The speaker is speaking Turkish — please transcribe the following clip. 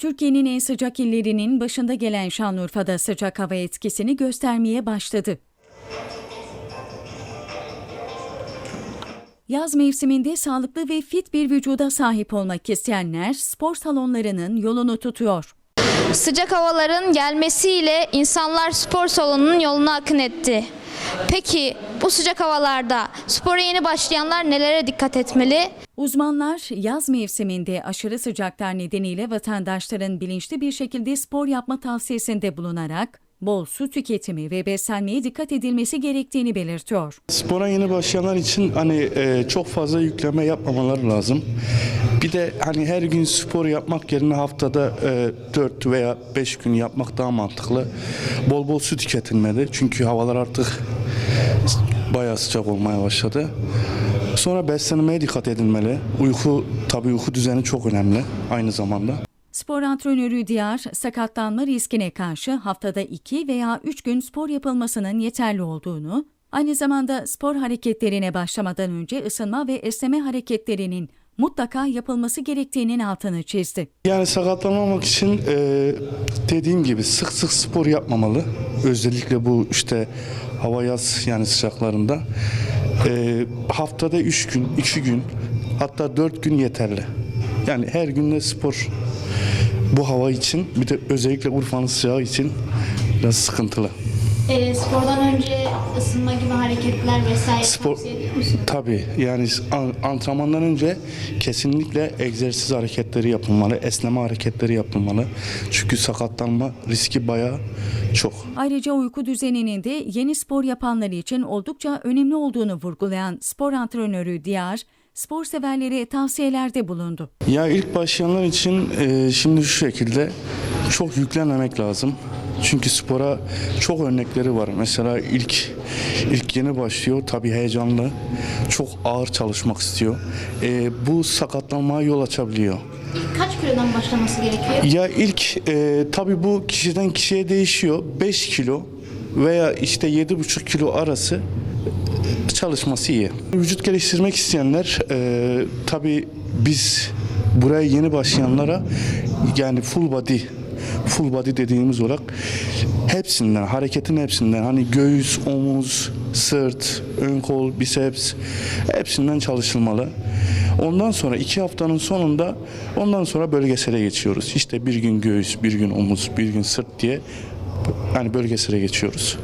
Türkiye'nin en sıcak illerinin başında gelen Şanlıurfa'da sıcak hava etkisini göstermeye başladı. Yaz mevsiminde sağlıklı ve fit bir vücuda sahip olmak isteyenler spor salonlarının yolunu tutuyor. Sıcak havaların gelmesiyle insanlar spor salonunun yoluna akın etti. Peki bu sıcak havalarda spora yeni başlayanlar nelere dikkat etmeli? Uzmanlar yaz mevsiminde aşırı sıcaklar nedeniyle vatandaşların bilinçli bir şekilde spor yapma tavsiyesinde bulunarak bol su tüketimi ve beslenmeye dikkat edilmesi gerektiğini belirtiyor. Spora yeni başlayanlar için hani e, çok fazla yükleme yapmamaları lazım. Bir de hani her gün spor yapmak yerine haftada e, 4 veya 5 gün yapmak daha mantıklı. Bol bol su tüketilmeli. Çünkü havalar artık bayağı sıcak olmaya başladı. Sonra beslenmeye dikkat edilmeli. Uyku tabii uyku düzeni çok önemli aynı zamanda. Spor antrenörü Diyar, sakatlanma riskine karşı haftada 2 veya 3 gün spor yapılmasının yeterli olduğunu, aynı zamanda spor hareketlerine başlamadan önce ısınma ve esneme hareketlerinin mutlaka yapılması gerektiğinin altını çizdi. Yani sakatlanmamak için e, dediğim gibi sık sık spor yapmamalı. Özellikle bu işte hava yaz yani sıcaklarında. E, haftada 3 gün, 2 gün hatta 4 gün yeterli. Yani her günde spor bu hava için bir de özellikle Urfa'nın sıcağı için biraz sıkıntılı. E, spordan önce ısınma gibi hareketler vesaire Spor tavsiye ediyor musun? tabii yani an- antrenmandan önce kesinlikle egzersiz hareketleri yapılmalı, esneme hareketleri yapılmalı. Çünkü sakatlanma riski bayağı çok. Ayrıca uyku düzeninin de yeni spor yapanlar için oldukça önemli olduğunu vurgulayan spor antrenörü Diyar, spor severlere tavsiyelerde bulundu. Ya ilk başlayanlar için e, şimdi şu şekilde çok yüklenmemek lazım. Çünkü spora çok örnekleri var. Mesela ilk ilk yeni başlıyor tabii heyecanlı. Çok ağır çalışmak istiyor. E, bu sakatlanmaya yol açabiliyor. İlk kaç kilodan başlaması gerekiyor? Ya ilk e, tabii bu kişiden kişiye değişiyor. 5 kilo veya işte 7,5 kilo arası çalışması iyi. Vücut geliştirmek isteyenler e, tabii biz buraya yeni başlayanlara yani full body full body dediğimiz olarak hepsinden hareketin hepsinden hani göğüs, omuz, sırt, ön kol, biceps hepsinden çalışılmalı. Ondan sonra iki haftanın sonunda ondan sonra bölgesele geçiyoruz. İşte bir gün göğüs, bir gün omuz, bir gün sırt diye yani bölgesele geçiyoruz.